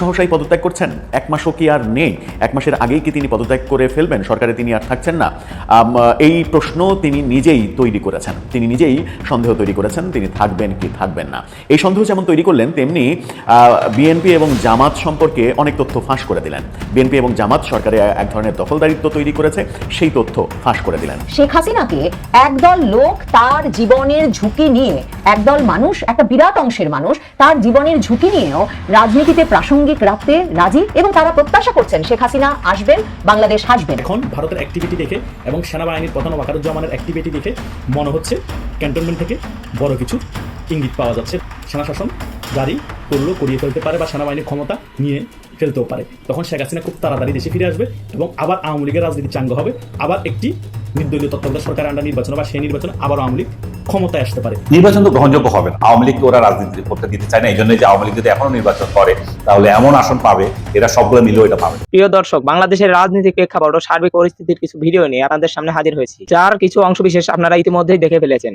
সহসাই পদত্যাগ করছেন? এক মাসও কি আর নেই? এক মাসের আগেই কি তিনি পদত্যাগ করে ফেলবেন? সরকারে তিনি আর থাকছেন না। এই প্রশ্ন তিনি নিজেই তৈরি করেছেন। তিনি নিজেই সন্দেহ তৈরি করেছেন, তিনি থাকবেন কি থাকবেন না। এই সন্দেহ যেমন তৈরি করলেন, তেমনি বিএনপি এবং জামাত সম্পর্কে অনেক তথ্য ফাঁস করে দিলেন। বিএনপি এবং জামাত সরকারে এক ধরনের দখলদারিত্ব তৈরি করেছে, সেই তথ্য ফাঁস করে দিলেন। শেখ হাসিনাকে একদল লোক তার জীবনের ঝুঁকি নিয়ে, একদল মানুষ, একটা বিরাট অংশের মানুষ, তার জীবনের ঝুঁকি নিয়েও রাজনীতিতে প্রাসঙ্গিক রাখতে রাজি এবং তারা প্রত্যাশা করছেন শেখ হাসিনা আসবেন, বাংলাদেশ হাসবেন। এখন ভারতের অ্যাক্টিভিটি দেখে এবং সেনাবাহিনীর প্রধান ওয়াকারুজ্জামানের অ্যাক্টিভিটি দেখে মনে হচ্ছে ক্যান্টনমেন্ট থেকে বড় কিছু ইঙ্গিত পাওয়া যাচ্ছে। সেনা শাসন জারি করলেও করিয়ে ফেলতে পারে বা সেনাবাহিনীর ক্ষমতা নিয়ে ফেলতেও পারে। তখন শেখ হাসিনা খুব তাড়াতাড়ি দেশে ফিরে আসবে এবং আবার আওয়ামী লীগের রাজনীতি চাঙ্গ হবে। আবার একটি নির্দলীয় তত্ত্বাবধায়ক সরকার আন্ডার নির্বাচন বা সেই নির্বাচন আবার আওয়ামী লীগ ক্ষমতায় আসতে পারে। নির্বাচন তো গ্রহণযোগ্য হবে না। আওয়ামী লীগকে ওরা রাজনীতি করতে দিতে চায় না এই জন্য যে আওয়ামী লীগ যদি এখনও নির্বাচন করে তাহলে এমন আসন পাবে এরা সবগুলো মিলেও এটা পাবে। প্রিয় দর্শক বাংলাদেশের রাজনীতির প্রেক্ষাপট ও সার্বিক পরিস্থিতির কিছু ভিডিও নিয়ে আপনাদের সামনে হাজির হয়েছি। যার কিছু অংশ বিশেষ আপনারা ইতিমধ্যেই দেখে ফেলেছেন।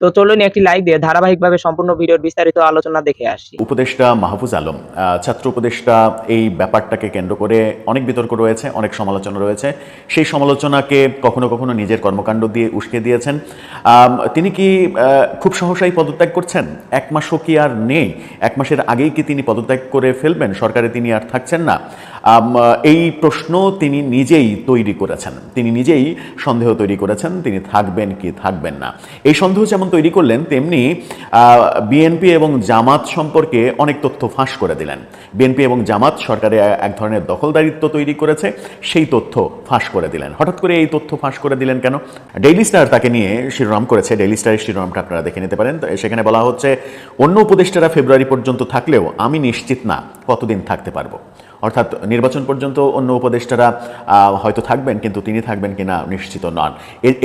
তো চলুন একটি লাইক দিয়ে ধারাবাহিকভাবে সম্পূর্ণ ভিডিওর বিস্তারিত আলোচনা দেখে আসি। উপদেষ্টা মাহফুজ আলম ছাত্র উপদেষ্টা, এই ব্যাপারটাকে কেন্দ্র করে অনেক বিতর্ক রয়েছে, অনেক সমালোচনা রয়েছে। সেই সমালোচনাকে কখনো কখনো নিজের কর্মকাণ্ড দিয়ে উস্কে দিয়েছেন। তিনি কি খুব সহসাই পদত্যাগ করছেন? এক মাসও কি আর নেই? এক মাসের আগেই কি তিনি পদত্যাগ করে ফেলবেন? সরকারে তিনি আর থাকছেন না। এই প্রশ্ন তিনি নিজেই তৈরি করেছেন। তিনি নিজেই সন্দেহ তৈরি করেছেন, তিনি থাকবেন কি থাকবেন না। এই সন্দেহ যেমন তৈরি করলেন, তেমনি বিএনপি এবং জামাত সম্পর্কে অনেক তথ্য ফাঁস করে দিলেন। বিএনপি এবং জামাত সরকারে এক ধরনের দখলদারিত্ব তৈরি করেছে, সেই তথ্য ফাঁস করে দিলেন। হঠাৎ করে এই তথ্য ফাঁস করে দিলেন কেন? ডেইলি স্টার তাকে নিয়ে শিরোনাম করেছে। ডেইলি স্টারের শিরোনামটা আপনারা দেখে নিতে পারেন। সেখানে বলা হচ্ছে, অন্য উপদেষ্টারা ফেব্রুয়ারি পর্যন্ত থাকলেও আমি নিশ্চিত না কতদিন থাকতে পারব। অর্থাৎ নির্বাচন পর্যন্ত অন্য উপদেষ্টারা হয়তো থাকবেন, কিন্তু তিনি থাকবেন কিনা নিশ্চিত নন।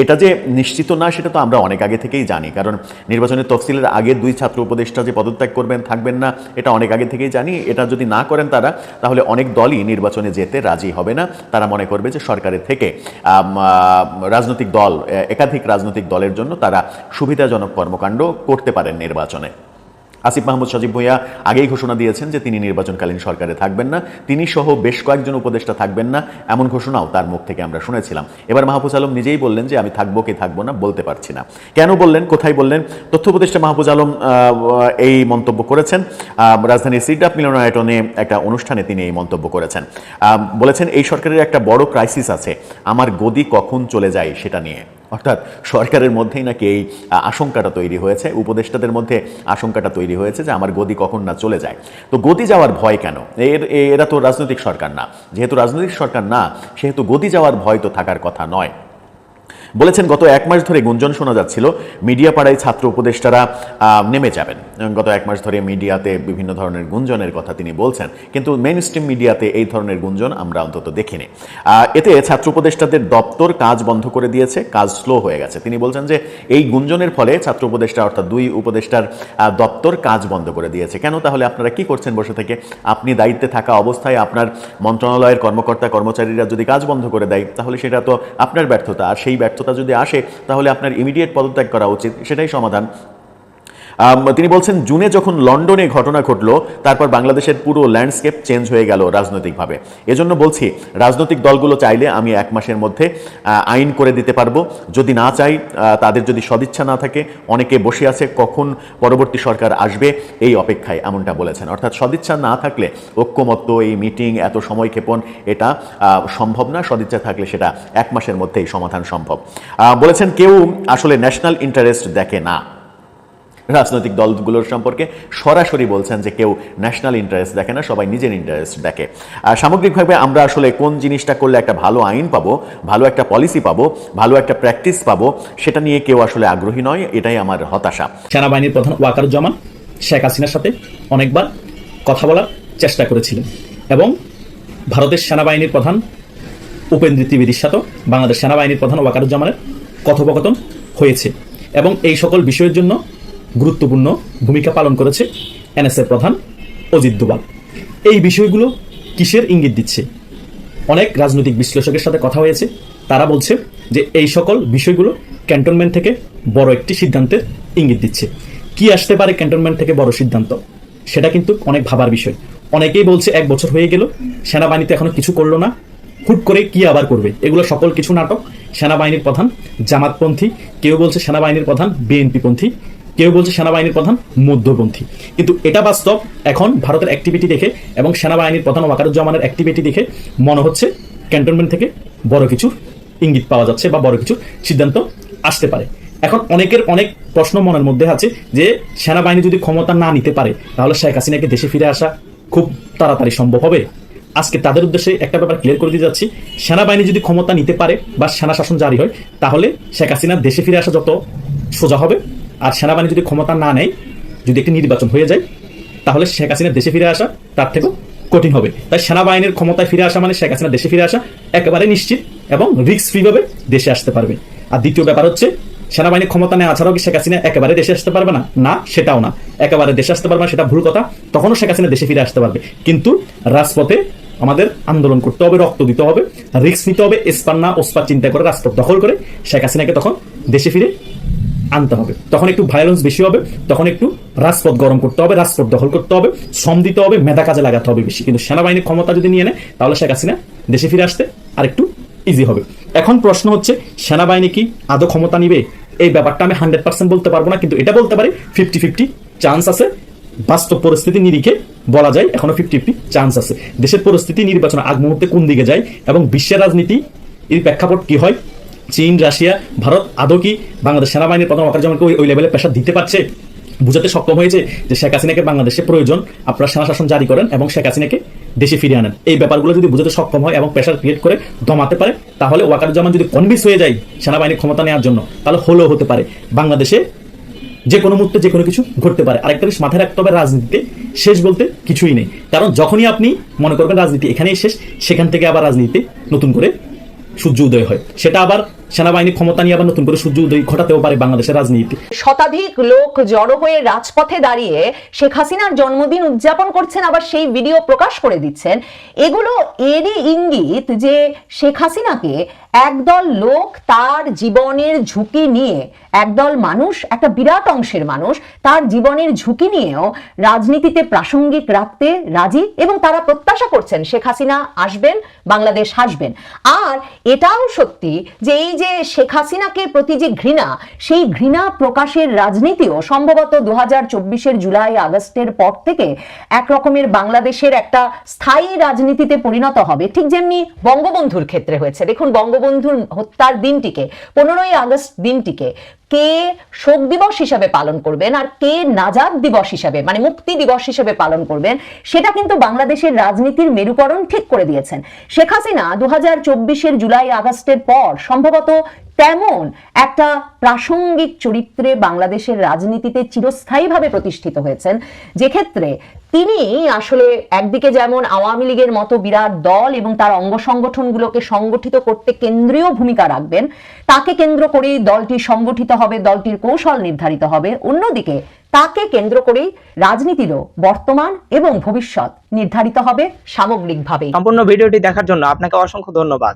এটা যে নিশ্চিত না, সেটা তো আমরা অনেক আগে থেকেই জানি। কারণ নির্বাচনের তফসিলের আগে দুই ছাত্র উপদেষ্টা যে পদত্যাগ করবেন, থাকবেন না, এটা অনেক আগে থেকেই জানি। এটা যদি না করেন তারা, তাহলে অনেক দলই নির্বাচনে যেতে রাজি হবে না। তারা মনে করবে যে সরকারের থেকে রাজনৈতিক দল একাধিক রাজনৈতিক দলের জন্য তারা সুবিধাজনক কর্মকাণ্ড করতে পারেন নির্বাচনে। আসিফ মাহমুদ সজীব ভুঁইয়া আগেই ঘোষণা দিয়েছেন যে তিনি নির্বাচনকালীন সরকারে থাকবেন না। তিনি সহ বেশ কয়েকজন উপদেষ্টা থাকবেন না, এমন ঘোষণাও তার মুখ থেকে আমরা শুনেছিলাম। এবার মাহফুজ আলম নিজেই বললেন যে আমি থাকব কি থাকব না, বলতে পারছি না। কেন বললেন, কোথায় বললেন? তথ্য উপদেষ্টা মাহফুজ আলম এই মন্তব্য করেছেন। রাজধানীর সিডাপ মিলনায়টনে একটা অনুষ্ঠানে তিনি এই মন্তব্য করেছেন। বলেছেন, এই সরকারের একটা বড় ক্রাইসিস আছে। আমার গদি কখন চলে যায় সেটা নিয়ে। অর্থাৎ সরকারের মধ্যেই নাকি এই আশঙ্কাটা তৈরি হয়েছে, উপদেষ্টাদের মধ্যে আশঙ্কাটা তৈরি হয়েছে যে আমার গদি কখন না চলে যায়। তো গতি যাওয়ার ভয় কেন? এর এরা তো রাজনৈতিক সরকার না। যেহেতু রাজনৈতিক সরকার না, সেহেতু গদি যাওয়ার ভয় তো থাকার কথা নয়। বলেছেন, গত এক মাস ধরে গুঞ্জন শোনা যাচ্ছিল মিডিয়া পাড়ায় ছাত্র উপদেষ্টারা নেমে যাবেন। গত এক মাস ধরে মিডিয়াতে বিভিন্ন ধরনের গুঞ্জনের কথা তিনি বলছেন, কিন্তু মেন স্ট্রিম মিডিয়াতে এই ধরনের গুঞ্জন আমরা অন্তত দেখিনি। এতে ছাত্র উপদেষ্টাদের দপ্তর কাজ বন্ধ করে দিয়েছে, কাজ স্লো হয়ে গেছে। তিনি বলছেন যে, এই গুঞ্জনের ফলে ছাত্র উপদেষ্টা অর্থাৎ দুই উপদেষ্টার দপ্তর কাজ বন্ধ করে দিয়েছে। কেন তাহলে আপনারা কি করছেন বসে থেকে? আপনি দায়িত্বে থাকা অবস্থায় আপনার মন্ত্রণালয়ের কর্মকর্তা কর্মচারীরা যদি কাজ বন্ধ করে দেয়, তাহলে সেটা তো আপনার ব্যর্থতা, আর সেই ব্যর্থতা যদি আসে তাহলে আপনার ইমিডিয়েট পদত্যাগ করা উচিত। সেটাই সমাধান। তিনি বলছেন, জুনে যখন লন্ডনে ঘটনা ঘটলো, তারপর বাংলাদেশের পুরো ল্যান্ডস্কেপ চেঞ্জ হয়ে গেল রাজনৈতিকভাবে। এজন্য বলছি, রাজনৈতিক দলগুলো চাইলে আমি এক মাসের মধ্যে আইন করে দিতে পারব। যদি না চাই তাদের যদি সদিচ্ছা না থাকে, অনেকে বসে আছে, কখন পরবর্তী সরকার আসবে, এই অপেক্ষায়, এমনটা বলেছেন। অর্থাৎ সদিচ্ছা না থাকলে ঐক্যমত্য, এই মিটিং, এত সময় ক্ষেপণ, এটা সম্ভব না। সদিচ্ছা থাকলে সেটা এক মাসের মধ্যেই সমাধান সম্ভব। বলেছেন, কেউ আসলে ন্যাশনাল ইন্টারেস্ট দেখে না। রাজনৈতিক দলগুলোর সম্পর্কে সরাসরি বলছেন যে কেউ ন্যাশনাল ইন্টারেস্ট দেখে না, সবাই নিজের ইন্টারেস্ট দেখে। আর সামগ্রিকভাবে আমরা আসলে কোন জিনিসটা করলে একটা ভালো আইন পাবো, ভালো একটা পলিসি পাবো, ভালো একটা প্র্যাকটিস পাবো, সেটা নিয়ে কেউ আসলে আগ্রহী নয়, এটাই আমার হতাশা। সেনাবাহিনীর প্রধান ওয়াকার ওয়াকারুজ্জামান শেখ হাসিনার সাথে অনেকবার কথা বলার চেষ্টা করেছিলেন এবং ভারতের সেনাবাহিনীর প্রধান উপেন্দ্র ত্রিবেদীর সাথেও বাংলাদেশ সেনাবাহিনীর প্রধান ওয়াকারুজ্জামানের কথোপকথন হয়েছে। এবং এই সকল বিষয়ের জন্য গুরুত্বপূর্ণ ভূমিকা পালন করেছে এনএসএর প্রধান অজিত দুবাল। এই বিষয়গুলো কিসের ইঙ্গিত দিচ্ছে? অনেক রাজনৈতিক বিশ্লেষকের সাথে কথা হয়েছে। তারা বলছে যে এই সকল বিষয়গুলো ক্যান্টনমেন্ট থেকে বড় একটি সিদ্ধান্তের ইঙ্গিত দিচ্ছে। কি আসতে পারে ক্যান্টনমেন্ট থেকে বড় সিদ্ধান্ত? সেটা কিন্তু অনেক ভাবার বিষয়। অনেকেই বলছে এক বছর হয়ে গেল, সেনাবাহিনীতে এখনও কিছু করল না। হুট করে কি আবার করবে? এগুলো সকল কিছু নাটক। সেনাবাহিনীর প্রধান জামাতপন্থী, কেউ বলছে সেনাবাহিনীর প্রধান বিএনপিপন্থী। কেউ বলছে সেনাবাহিনীর প্রধান মধ্যপন্থী। কিন্তু এটা বাস্তব এখন ভারতের অ্যাক্টিভিটি দেখে এবং সেনাবাহিনীর প্রধান ওয়াকারুজ্জামানের অ্যাক্টিভিটি দেখে মনে হচ্ছে ক্যান্টনমেন্ট থেকে বড় কিছু ইঙ্গিত পাওয়া যাচ্ছে বা বড় কিছু সিদ্ধান্ত আসতে পারে। এখন অনেকের অনেক প্রশ্ন মনের মধ্যে আছে যে সেনাবাহিনী যদি ক্ষমতা না নিতে পারে, তাহলে শেখ হাসিনাকে দেশে ফিরে আসা খুব তাড়াতাড়ি সম্ভব হবে? আজকে তাদের উদ্দেশ্যে একটা ব্যাপার ক্লিয়ার করে দিয়ে যাচ্ছি। সেনাবাহিনী যদি ক্ষমতা নিতে পারে বা সেনা শাসন জারি হয়, তাহলে শেখ হাসিনা দেশে ফিরে আসা যত সোজা হবে আর সেনাবাহিনী যদি ক্ষমতা না নেয়, যদি একটি নির্বাচন হয়ে যায়, তাহলে শেখ হাসিনা দেশে ফিরে আসা তার থেকেও কঠিন হবে। তাই সেনাবাহিনীর ক্ষমতায় ফিরে আসা মানে শেখ হাসিনা দেশে ফিরে আসা একেবারে নিশ্চিত এবং রিস্ক ফ্রি ভাবে দেশে আসতে পারবে। আর দ্বিতীয় ব্যাপার হচ্ছে, সেনাবাহিনীর ক্ষমতা নেওয়া ছাড়াও কি শেখ হাসিনা একেবারে দেশে আসতে পারবে না? না, সেটাও না। একেবারে দেশে আসতে পারবে না, সেটা ভুল কথা। তখনও শেখ হাসিনা দেশে ফিরে আসতে পারবে। কিন্তু রাজপথে আমাদের আন্দোলন করতে হবে, রক্ত দিতে হবে রিক্স নিতে হবে, এসপান্না ওসপার চিন্তা করে রাজপথ দখল করে শেখ হাসিনাকে তখন দেশে ফিরে আনতে হবে। তখন একটু ভায়োলেন্স বেশি হবে, তখন একটু রাজপথ গরম করতে হবে, রাজপথ দখল করতে হবে, শ্রম দিতে হবে, মেধা কাজে লাগাতে হবে বেশি। কিন্তু সেনাবাহিনীর ক্ষমতা যদি নিয়ে নেয়, তাহলে শেখ হাসিনা দেশে ফিরে আসতে আর একটু ইজি হবে। এখন প্রশ্ন হচ্ছে, সেনাবাহিনী কি আদৌ ক্ষমতা নিবে? এই ব্যাপারটা আমি হান্ড্রেড পার্সেন্ট বলতে পারব না, কিন্তু এটা বলতে পারি ফিফটি ফিফটি চান্স আছে। বাস্তব পরিস্থিতি নিরিখে বলা যায়, এখনও ফিফটি ফিফটি চান্স আছে। দেশের পরিস্থিতি নির্বাচন আগ মুহূর্তে কোন দিকে যায় এবং বিশ্বের রাজনীতি এর প্রেক্ষাপট কি হয় চীন, রাশিয়া, ভারত, আদৌ কি বাংলাদেশ সেনাবাহিনীর প্রধান ওয়াকারুজ্জামানকে ওই ওই লেভেলে প্রেশার দিতে পারছে? বুঝাতে সক্ষম হয়েছে যে শেখ হাসিনাকে বাংলাদেশে প্রয়োজন আপনারা সেনা শাসন জারি করেন এবং শেখ হাসিনাকে দেশে ফিরিয়ে আনেন। এই ব্যাপারগুলো যদি বুঝাতে সক্ষম হয় এবং প্রেশার ক্রিয়েট করে দমাতে পারে, তাহলে ওয়াকারুজ্জামান যদি কনভিন্স হয়ে যায় সেনাবাহিনীর ক্ষমতা নেওয়ার জন্য, তাহলে হলেও হতে পারে। বাংলাদেশে যে কোনো মুহূর্তে যে কোনো কিছু ঘটতে পারে। আরেকটা জিনিস মাথায় রাখতে হবে, রাজনীতিতে শেষ বলতে কিছুই নেই। কারণ যখনই আপনি মনে করবেন রাজনীতি এখানেই শেষ, সেখান থেকে আবার রাজনীতিতে নতুন করে সূর্য উদয় হয়। সেটা আবার সেনাবাহিনীর ক্ষমতা নিয়ে আবার নতুন করে সূর্য উদয় ঘটাতেও পারে বাংলাদেশের রাজনীতি। শতাধিক লোক জড়ো হয়ে রাজপথে দাঁড়িয়ে শেখ হাসিনার জন্মদিন উদযাপন করছেন, আবার সেই ভিডিও প্রকাশ করে দিচ্ছেন। এগুলো এরই ইঙ্গিত যে শেখ হাসিনাকে একদল লোক তার জীবনের ঝুঁকি নিয়ে, একদল মানুষ, একটা বিরাট অংশের মানুষ, তার জীবনের ঝুঁকি নিয়েও রাজনীতিতে প্রাসঙ্গিক রাখতে রাজি এবং তারা প্রত্যাশা করছেন শেখ হাসিনা আসবেন, বাংলাদেশ হাসবেন। আর এটাও সত্যি যে এই যে শেখ হাসিনাকে প্রতি যে ঘৃণা, সেই ঘৃণা প্রকাশের রাজনীতিও সম্ভবত দু হাজার জুলাই, আগস্টের পর থেকে এক রকমের বাংলাদেশের একটা স্থায়ী রাজনীতিতে পরিণত হবে। ঠিক যেমনি বঙ্গবন্ধুর ক্ষেত্রে হয়েছে। দেখুন, বঙ্গবন্ধুর হত্যার দিনটিকে, পনেরোই আগস্ট দিনটিকে কে শোক দিবস হিসাবে পালন করবেন আর কে নাজাদ দিবস হিসাবে মানে মুক্তি দিবস হিসেবে পালন করবেন, সেটা কিন্তু বাংলাদেশের রাজনীতির মেরুকরণ ঠিক করে দিয়েছেন। শেখ হাসিনা দু হাজার জুলাই আগস্টের পর সম্ভবত তেমন একটা প্রাসঙ্গিক চরিত্রে বাংলাদেশের রাজনীতিতে চিরস্থায়ীভাবে প্রতিষ্ঠিত হয়েছেন। যে ক্ষেত্রে তিনি আসলে একদিকে যেমন আওয়ামী লীগের মতো বিরাট দল এবং তার অঙ্গ সংগঠনগুলোকে সংগঠিত করতে কেন্দ্রীয় ভূমিকা রাখবেন, তাকে কেন্দ্র করেই দলটি সংগঠিত হবে, দলটির কৌশল নির্ধারিত হবে। অন্যদিকে তাকে কেন্দ্র করেই রাজনীতিরও বর্তমান এবং ভবিষ্যৎ নির্ধারিত হবে সামগ্রিকভাবে সম্পূর্ণ ভিডিওটি দেখার জন্য আপনাকে অসংখ্য ধন্যবাদ।